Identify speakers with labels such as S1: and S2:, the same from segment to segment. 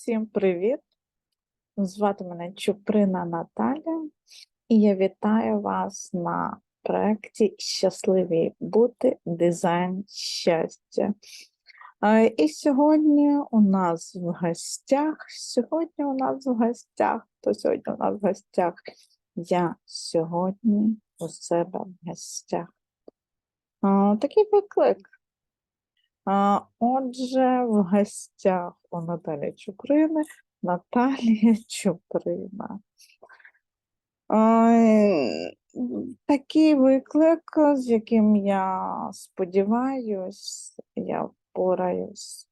S1: Всім привіт! Звати мене Чуприна Наталя, і я вітаю вас на проєкті Щасливі бути дизайн щастя. І сьогодні у нас в гостях, сьогодні у нас в гостях, то сьогодні у нас в гостях. Я сьогодні у себе в гостях. Такий виклик. А, Отже, в гостях у Наталі Чуприни Наталія Чуприна. Ай, Такий виклик, з яким я сподіваюсь, я впораюсь.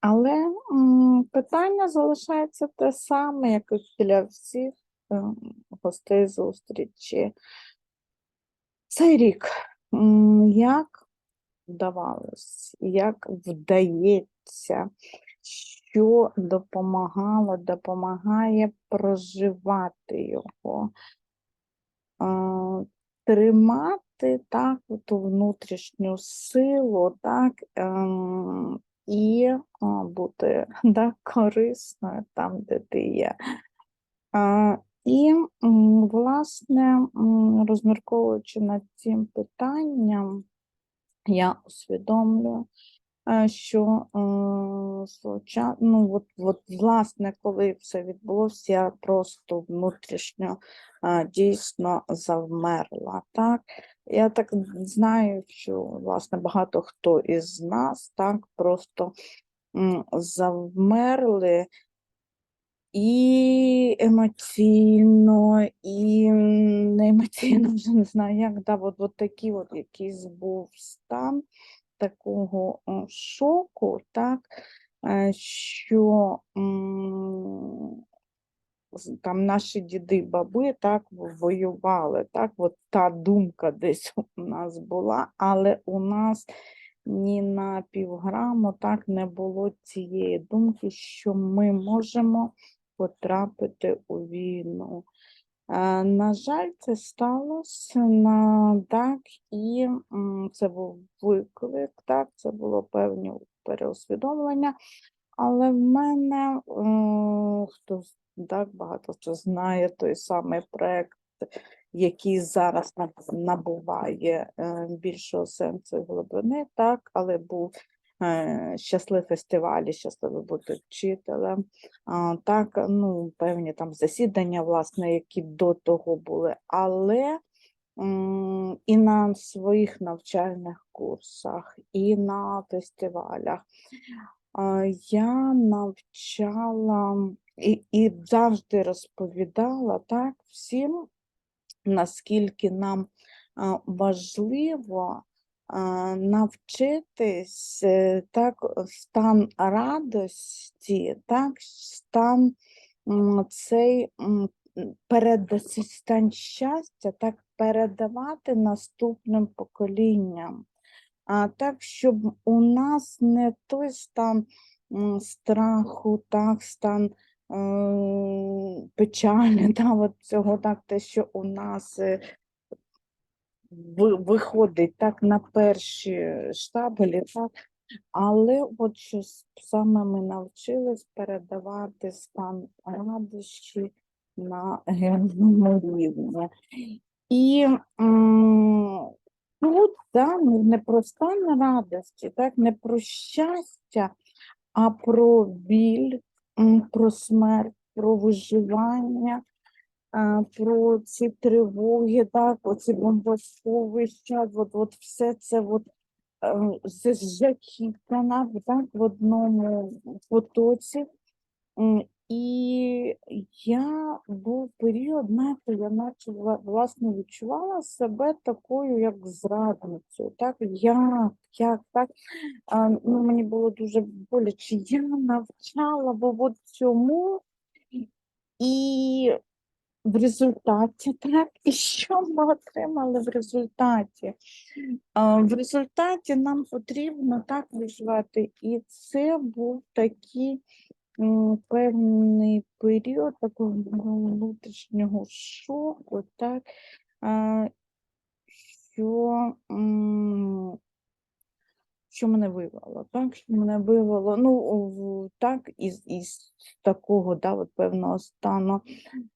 S1: Але м, питання залишається те саме, як і для всіх ем, гостей зустрічі. Цей рік. м, Як вдавалось, як вдається, що допомагало, допомагає проживати його, тримати так, ту внутрішню силу, так, ем, і бути так, корисною там, де ти є. І, власне, розмірковуючи над цим питанням, я усвідомлюю, е, що е, ну, от, от, власне, коли все відбулося, я просто внутрішньо е, дійсно завмерла. Так? Я так знаю, що власне багато хто із нас так просто завмерли і емоційно, і не емоційно, вже не знаю як, да, от, от такий от якийсь був стан такого шоку, так, що там наші діди, баби так воювали, так, от та думка десь у нас була, але у нас ні на півграму так не було цієї думки, що ми можемо потрапити у війну. Е, На жаль, це сталося на так, і це був виклик, так, це було певні переусвідомлення. Але в мене, хто так багато хто знає той самий проект, який зараз набуває е, більшого сенсу глибини, так, але був е, щасливий фестивалі, щасливий бути вчителем. Так, ну, певні там засідання, власне, які до того були, але і на своїх навчальних курсах, і на фестивалях. Я навчала і, і завжди розповідала так всім, наскільки нам важливо навчитись е, так стан радості, так, стан цей стан щастя, так передавати наступним поколінням. А так, щоб у нас не той стан страху, так, стан е, печалі, да, от цього, так, те, що у нас е, виходить так на перші штабелі, так, але от що саме ми навчились передавати стан радощі на генному рівні. І тут да, ну, не про стан радості, так, не про щастя, а про біль, про смерть, про виживання, про ці тривоги, так, оці бомбосховища, от, от все це от, е, зжахітана так, в одному потоці. І я був період, знаєте, я наче власне відчувала себе такою, як зрадницею. Так, як, як, так. А, ну, мені було дуже боляче. Я навчала бо от цьому, і в результаті, так, і що ми отримали в результаті? В результаті нам потрібно так виживати, і це був такий певний період такого внутрішнього шоку, так, що, що мене вивело, так, що мене вивело, ну, так, із, із такого, да, от певного стану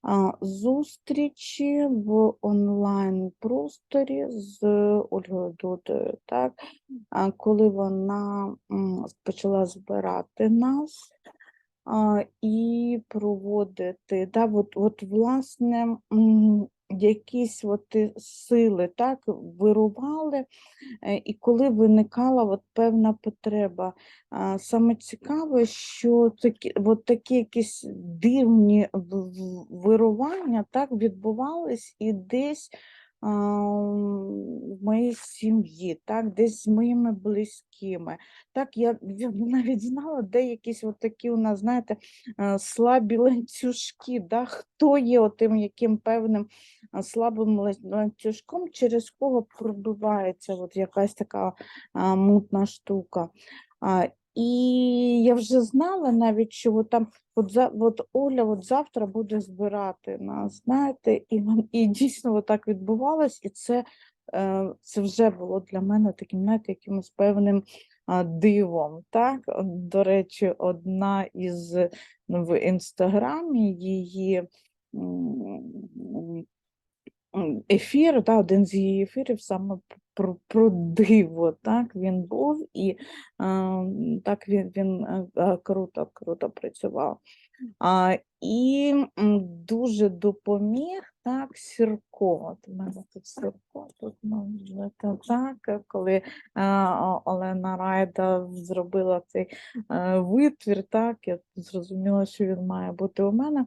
S1: а, зустрічі в онлайн-просторі з Ольгою Дудою, так, а, коли вона м, почала збирати нас а, і проводити, да, от, от, власне, м, якісь от сили так, вирували, Е, І коли виникала от певна потреба, саме цікаве, що такі, от такі якісь дивні вирування так відбувались і десь в моїй сім'ї, так, десь з моїми близькими. Так, я, навіть знала, де якісь такі у нас, знаєте, е, слабі ланцюжки, да, хто є отим яким певним слабим ланцюжком, через кого пробивається от якась така мутна штука. І я вже знала навіть, що от там от, за, от Оля от завтра буде збирати нас, знаєте, і, і дійсно от так відбувалось, і це, е, це вже було для мене таким, знаєте, якимось певним дивом. Так? До речі, одна із ну, в інстаграмі її ефір, та, один з її ефірів саме про, про диво, так він був, і так він, він круто, круто працював. А, і дуже допоміг так Сірко. У мене тут Сірко, тут може так, коли а, Олена Райда зробила цей витвір, так, я зрозуміла, що він має бути у мене.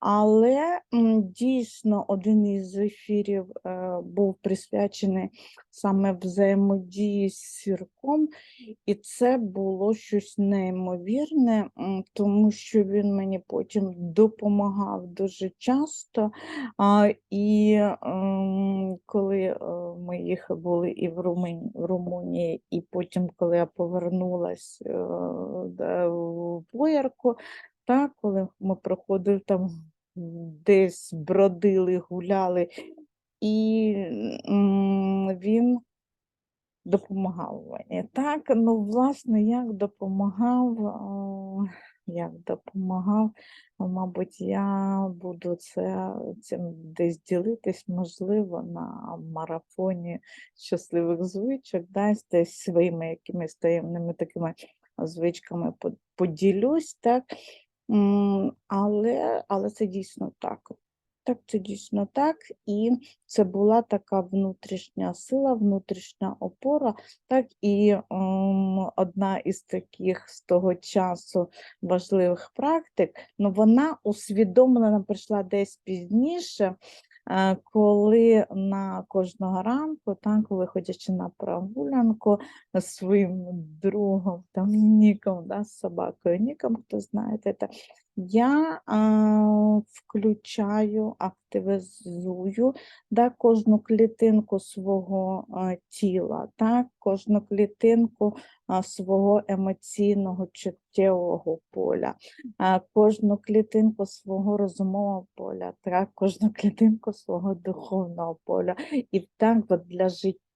S1: Але дійсно один із ефірів е, був присвячений саме взаємодії з сірком, і це було щось неймовірне, тому що він мені потім допомагав дуже часто. І коли е, ми були і в Румунії, і потім, коли я повернулась е, в Боярку, так, коли ми проходили там десь бродили, гуляли, і він допомагав мені. Так, ну, власне, як допомагав, як допомагав, мабуть, я буду це цим десь ділитись, можливо, на марафоні щасливих звичок, десь десь своїми якимись таємними такими звичками поділюсь, так. Але, але це дійсно так. Так, це дійсно так. І це була така внутрішня сила, внутрішня опора. Так, і ем, одна із таких з того часу важливих практик, ну вона усвідомлена прийшла десь пізніше, коли на кожного ранку, так, виходячи на прогулянку своїм другом, там Ніком, да, з собакою Ніком, хто знаєте, та, я а, включаю, активізую да, кожну клітинку свого а, тіла, так, кожну клітинку а, свого емоційного чуттєвого поля, а, кожну клітинку свого розумового поля, так, кожну клітинку свого духовного поля. І так от для життя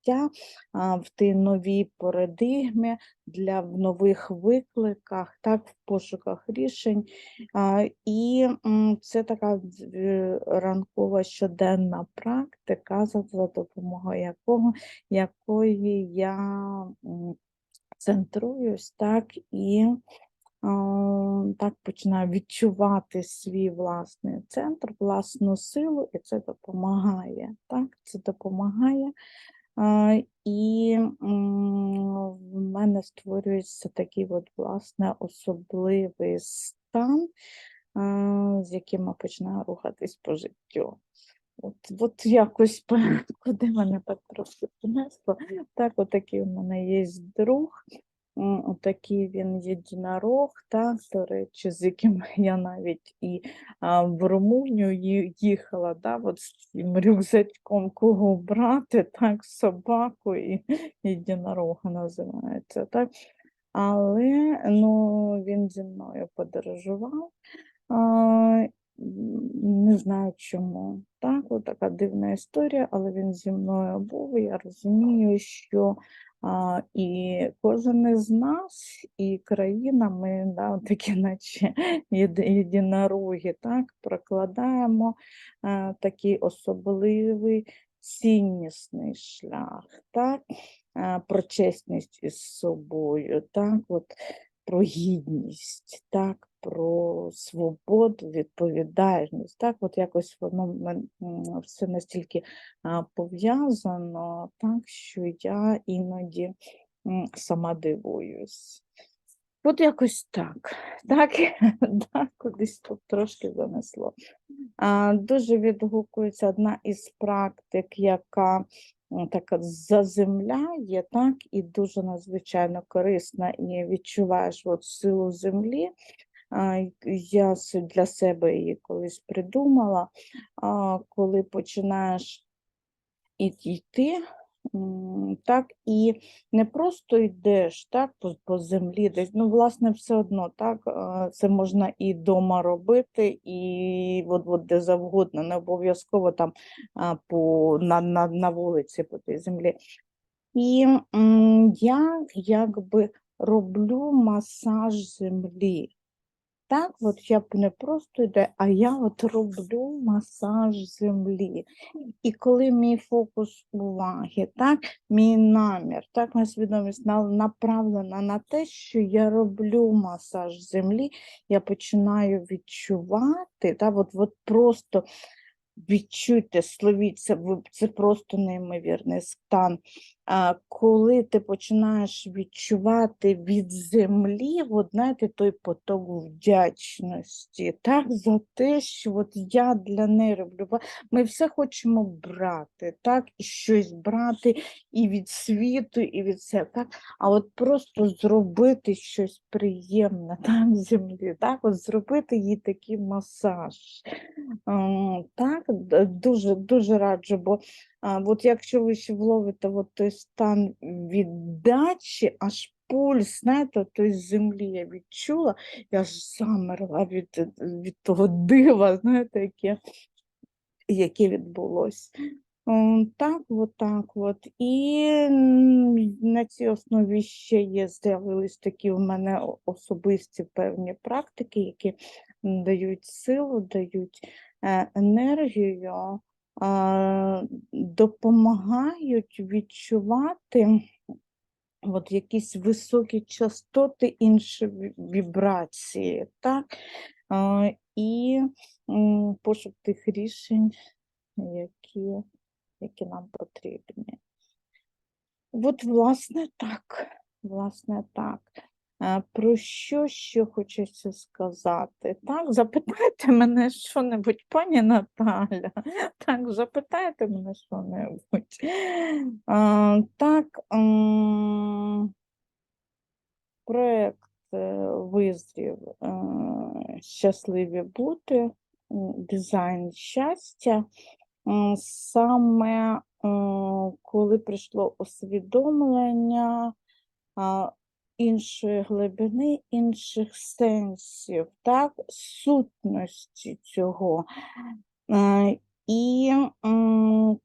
S1: а, в тій новій парадигмі, для в нових викликах, так, в пошуках рішень. І це така е, ранкова щоденна практика, за допомогою якого, якої я центруюсь, так, і так починаю відчувати свій власний центр, власну силу, і це допомагає. Так, це допомагає. І в мене створюється такий от, власне, особливий стан, з яким я починаю рухатись по життю. От, от якось куди мене так трошки понесло. Так, отакий у мене є друг. М, Отакий він єдинорог, так, до речі, з яким я навіть і а, в Румунію їхала, да, от з цим рюкзачком, кого брати, так, собаку і єдинорога називається, так. Але ну, він зі мною подорожував. А, не знаю чому. Так, от така дивна історія, але він зі мною був. і Я розумію, що і кожен із нас, і країна, ми да, такі, наче єди- єдинороги, так, прокладаємо е, такий особливий ціннісний шлях, так, е, про чесність із собою, так, от, про гідність, так, про свободу, відповідальність. Так, от якось воно все настільки пов'язано, так, що я іноді сама дивуюсь. От якось так, так, да, кудись тут трошки занесло. Дуже відгукується одна із практик, яка так заземляє, так, і дуже надзвичайно корисна, і відчуваєш от силу землі. Я для себе її колись придумала, коли починаєш йти, так, і не просто йдеш так, по, по землі, десь, ну, власне, все одно, так, це можна і вдома робити, і от, от де завгодно, не обов'язково там по, на, на, на вулиці по тій землі. І я якби роблю масаж землі. Так, от я б не просто йде, а я от роблю масаж землі. І коли мій фокус уваги, так, мій намір, так, моя свідомість направлена на те, що я роблю масаж землі, я починаю відчувати, так, от, от просто відчуйте, словіть це, це просто неймовірний стан. Коли ти починаєш відчувати від землі, от, знаєте, той поток вдячності, так, за те, що от я для неї роблю. Ми все хочемо брати, так, і щось брати і від світу, і від себе, так, а от просто зробити щось приємне так, землі, так, от зробити їй такий масаж. Ем, Так, дуже, дуже раджу, бо от якщо ви ще вловите от той стан віддачі, аж пульс, знаєте, той землі я відчула, я ж замерла від, від того дива, знаєте, яке, яке відбулося. Ем, Так, от так от. І на цій основі ще є, з'явились такі в мене особисті певні практики, які дають силу, дають е, енергію, допомагають відчувати от якісь високі частоти, інші вібрації, так? І пошук тих рішень, які, які нам потрібні. От, власне, так. Власне, так. Е, Про що ще хочеться сказати? Так, запитайте мене що-небудь, пані Наталя. Так, запитайте мене що-небудь. А, Так, м, проект е, визрів е, щасливі бути, дизайн щастя. Саме е, коли прийшло усвідомлення іншої глибини, інших сенсів, так, сутності цього. Е, І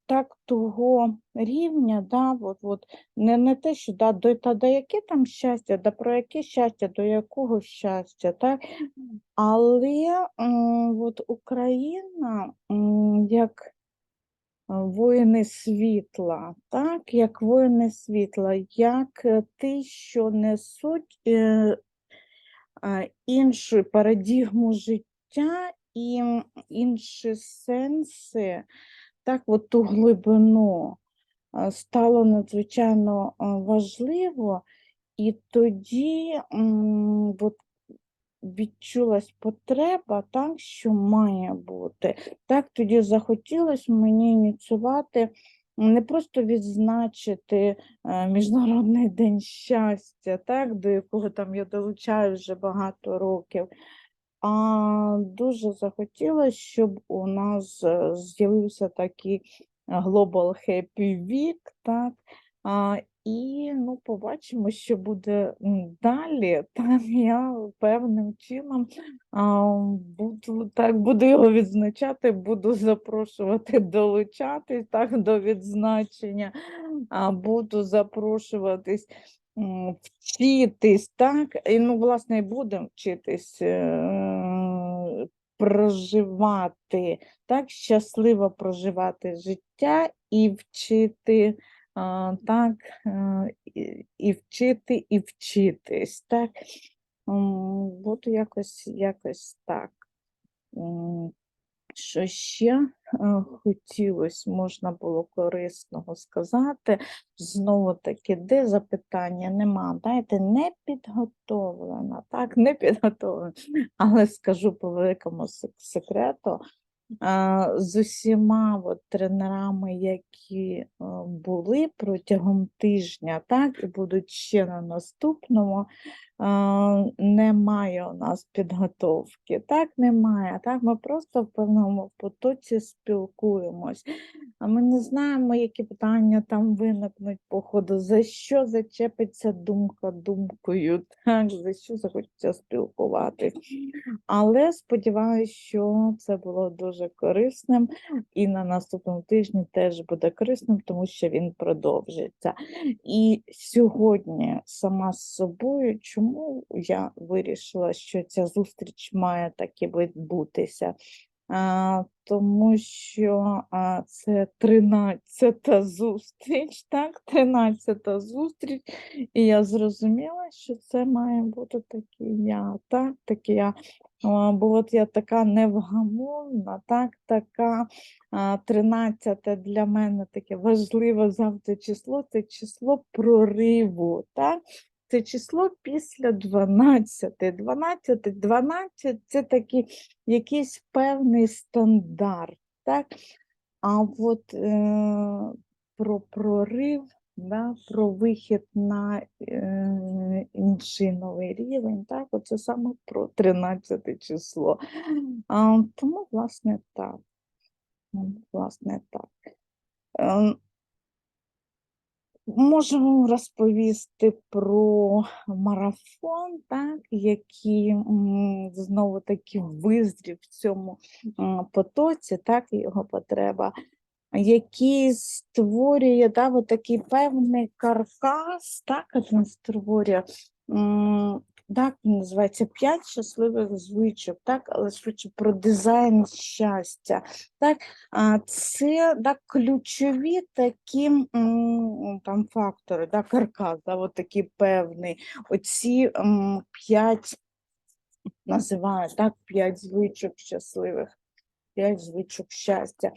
S1: так того рівня, да, от, от, не, не те, що да, до, та до яке там щастя, да про яке щастя, до якого щастя, так? Але от Україна як воїни світла, так, як воїни світла, як е, ті, що несуть е, іншу парадігму життя і інші сенси, так, от ту глибину стало надзвичайно важливо, і тоді от, відчулась потреба, так, що має бути. Так, тоді захотілося мені ініціювати, не просто відзначити е, Міжнародний день щастя, так, до якого там я долучаю вже багато років. А дуже захотілося, щоб у нас е, з'явився такий Global Happy Week, так, І ну, побачимо, що буде далі. Там я певним чином а, буду так, буду його відзначати, буду запрошувати долучатись так до відзначення, а буду запрошуватись. Вчитись, так, і ну, власне, і будемо вчитись е, проживати, так, щасливо проживати життя і вчити так, і, вчити, і вчитись, так. Буду якось, якось так. Що ще хотілося, можна було корисного сказати. Знову таки, де запитання нема. Дайте не підготовлена, так, не підготовлена. Але скажу по великому секрету, з усіма от тренерами, які е, були протягом тижня, так, і будуть ще на наступному, немає у нас підготовки. Так, немає. Так, ми просто в певному потоці спілкуємось. А ми не знаємо, які питання там виникнуть по ходу, за що зачепиться думка думкою, так, за що захочеться спілкуватись. Але сподіваюся, що це було дуже корисним, і на наступному тижні теж буде корисним, тому що він продовжиться. І сьогодні сама з собою, чому я вирішила, що ця зустріч має таки відбутися? А, тому що а, це 13-та зустріч, так, 13-та зустріч, і я зрозуміла, що це має бути такий я, так, такий я. А, Бо от я така невгамовна, так, така а, 13 для мене таке важливе завжди число, це число прориву, так? Це число після 12. 12, 12 це такий якийсь певний стандарт, так? А от е, про прорив, да, про вихід на е, інший новий рівень, так, оце саме про 13 число. А, тому, власне, так. Власне, так. Можемо розповісти про марафон, так, який знову таки визрів в цьому потоці, так, його потреба, який створює да, такий певний каркас, так, він створює. Так, називається п'ять щасливих звичок, так, але швидше про дизайн щастя. Так, Це да, ключові такі там фактори, да, каркас, да, от такий певний. Оці п'ять називають так, п'ять звичок щасливих, п'ять звичок щастя.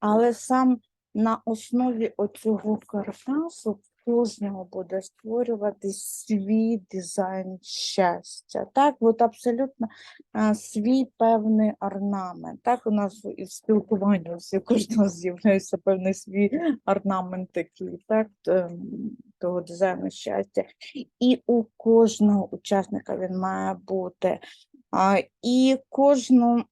S1: Але сам на основі оцього каркасу кожного буде створювати свій дизайн щастя. Так, от абсолютно а, свій певний орнамент. Так, у нас і в спілкуванні у кожного з'являється певний свій орнамент такий, так, ем, того дизайну щастя. І у кожного учасника він має бути. А, і кожну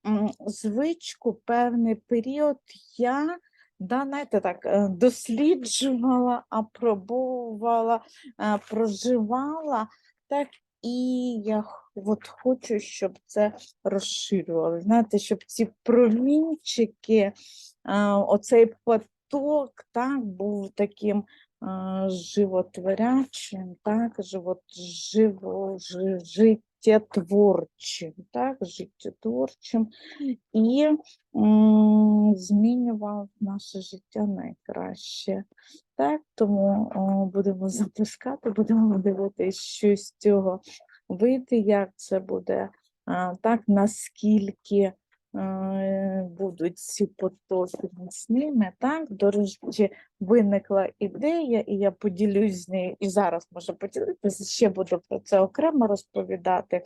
S1: звичку певний період я да, знаєте, так, е, досліджувала, апробовувала, е, проживала, так, і я от хочу, щоб це розширювали. Знаєте, щоб ці промінчики, е, оцей поток, так, був таким животворячим, так, живот, живо, жи- життєтворчим, так, життєтворчим і м, змінював наше життя найкраще. Так, тому о, будемо запускати, будемо дивитися, що з цього вийде, як це буде, а, так, наскільки е, будуть ці потоки міцними. Так, до речі, виникла ідея, і я поділюсь з нею, і зараз можу поділитися, ще буду про це окремо розповідати.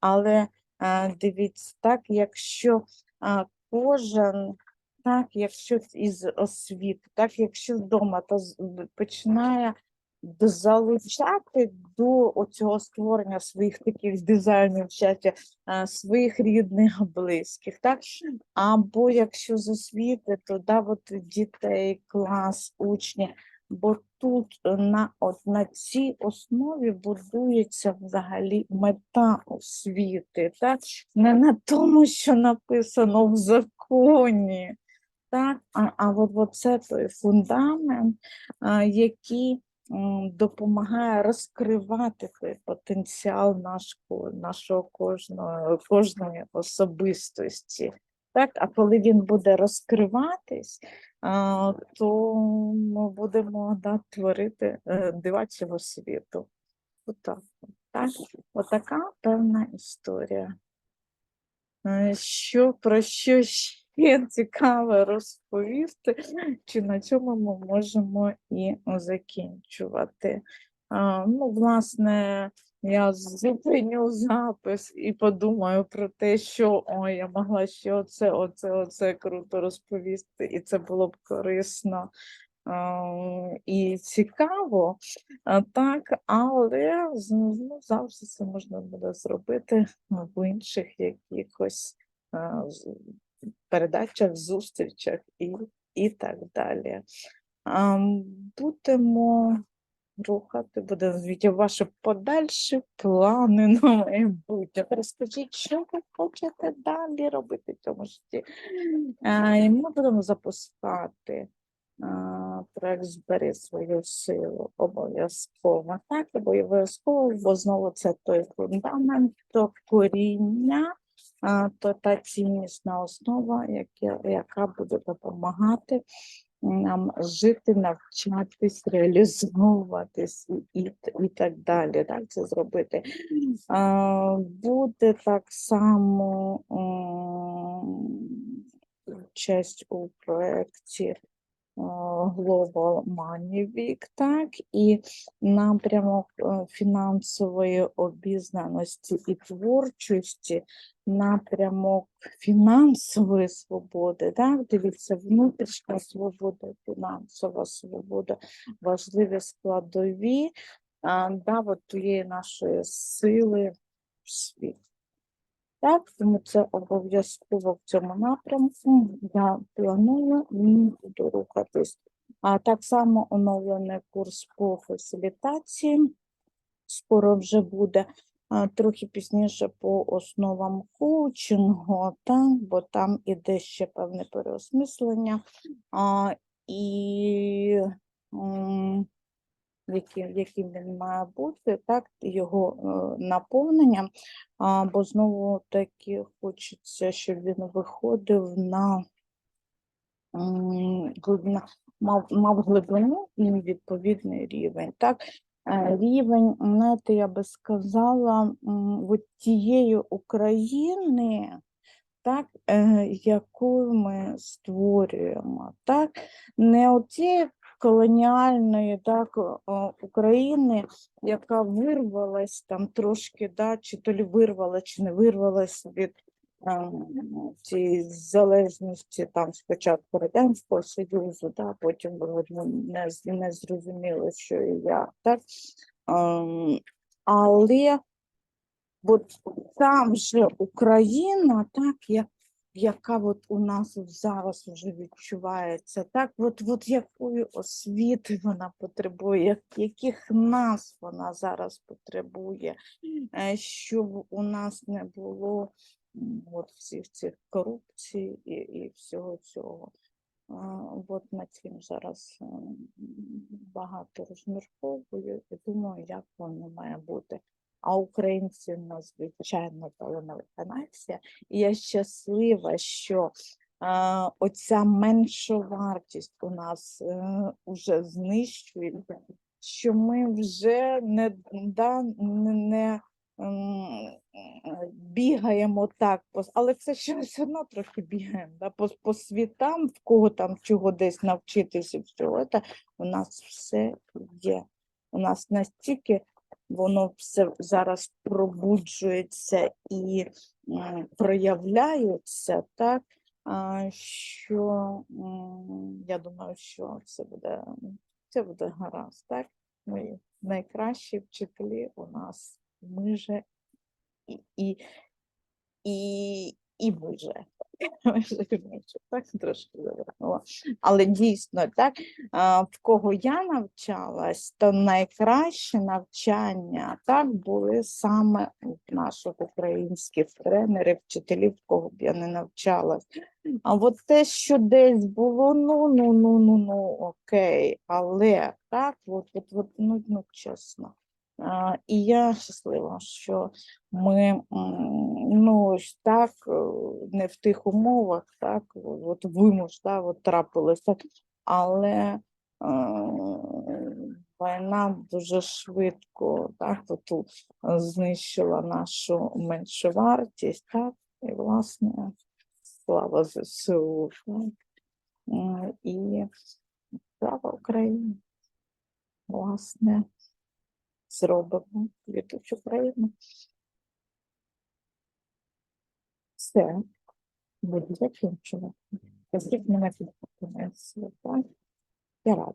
S1: Але е, дивіться, так, якщо кожен, так, якщо із освіти, так, якщо вдома то починає залучати до оцього створення своїх таких дизайнів а, своїх рідних, близьких, так, або якщо з освіти, то да, от дітей, клас, учні бо тут е, на, от, на цій основі будується взагалі мета освіти, так? не на тому, що написано в законі. Так, а, а от, це той фундамент, який допомагає розкривати той потенціал нашого, нашого кожного, кожної особистості. Так, а коли він буде розкриватись, то ми будемо да, творити е, дива цього світу. Отак. Так? Отака певна історія. Е, Що про що ще цікаво розповісти, чи на цьому ми можемо і закінчувати. Ну, власне, я зупиню запис і подумаю про те, що ой, я могла ще оце, оце, оце круто розповісти, і це було б корисно і цікаво. Так, але ну, завжди це можна буде зробити в інших якихось передачах, зустрічах і, і так далі. Будемо рухати, буде звідти ваші подальші плани на майбутнє. Розкажіть, що ви хочете далі робити в цьому житті. І ми будемо запускати проект Збери свою силу обов'язково. Так, обов'язково, бо знову це той фундамент, то коріння, то та ціннісна основа, яка, буде допомагати нам жити, навчатись, реалізовуватись і, і, так далі. Так, це зробити. Буде так само участь у проєкті Global Money Week, так, і напрямок е, фінансової обізнаності і творчості, напрямок фінансової свободи, так, дивіться, внутрішня свобода, фінансова свобода, важливі складові да, от тієї нашої сили в світ. Так, тому це обов'язково в цьому напрямку. Я планую і рухатись. А так само оновлений курс по фасилітації. Скоро вже буде а, трохи пізніше по основам коучингу, так, бо там іде ще певне переосмислення. А, і яким, яким він має бути, так, його е, наповнення, бо знову таки хочеться, щоб він виходив на глибина, мав, мав глибину і відповідний рівень. Так? Е, Рівень, знаєте, я би сказала, от тієї України, так, е, яку ми створюємо, так, не оцієї колоніальної так, України, яка вирвалась там трошки, да, чи то лі вирвала, чи не вирвалась від ем, цієї залежності там спочатку Радянського Союзу, да, потім ну, не, не зрозуміло, що і як. Так? Ем, але от там же Україна, так, як, яка от у нас зараз вже відчувається, так, от, от якої освіти вона потребує, яких нас вона зараз потребує, е, щоб у нас не було от всіх цих корупцій і, і всього цього. От над цим зараз е, багато розмірковую і думаю, як воно має бути. А українці надзвичайно талановита нація. І я щаслива, що е, оця меншовартість у нас е, уже знищується, що ми вже не, да, не, не е, бігаємо так, але це ще все одно трохи бігаємо да, по, по світам, в кого там чого десь навчитися всього, у нас все є. У нас настільки воно все зараз пробуджується і проявляється, так, що я думаю, що це буде, це буде гаразд, так? Ми найкращі вчителі у нас ми же і, і, і, і ми же. так трошки завернула. Але дійсно, так, в кого я навчалась, то найкраще навчання так були саме у наших українських тренерів, вчителів, в кого б я не навчалась. А от те, що десь було, ну, ну, ну, ну, ну, окей, але так, от, от, от ну, ну, чесно. І я щаслива, що ми ну, так, е, не в тих умовах, так, от вимуш, так, от трапилось так, але е, війна дуже швидко так, от, знищила нашу меншовартість, так, і, власне, слава ЗСУ, і слава Україні, власне, зробимо квітучу Україну. Все, буду закінчувати. Скажіть мене підписується. Я рада.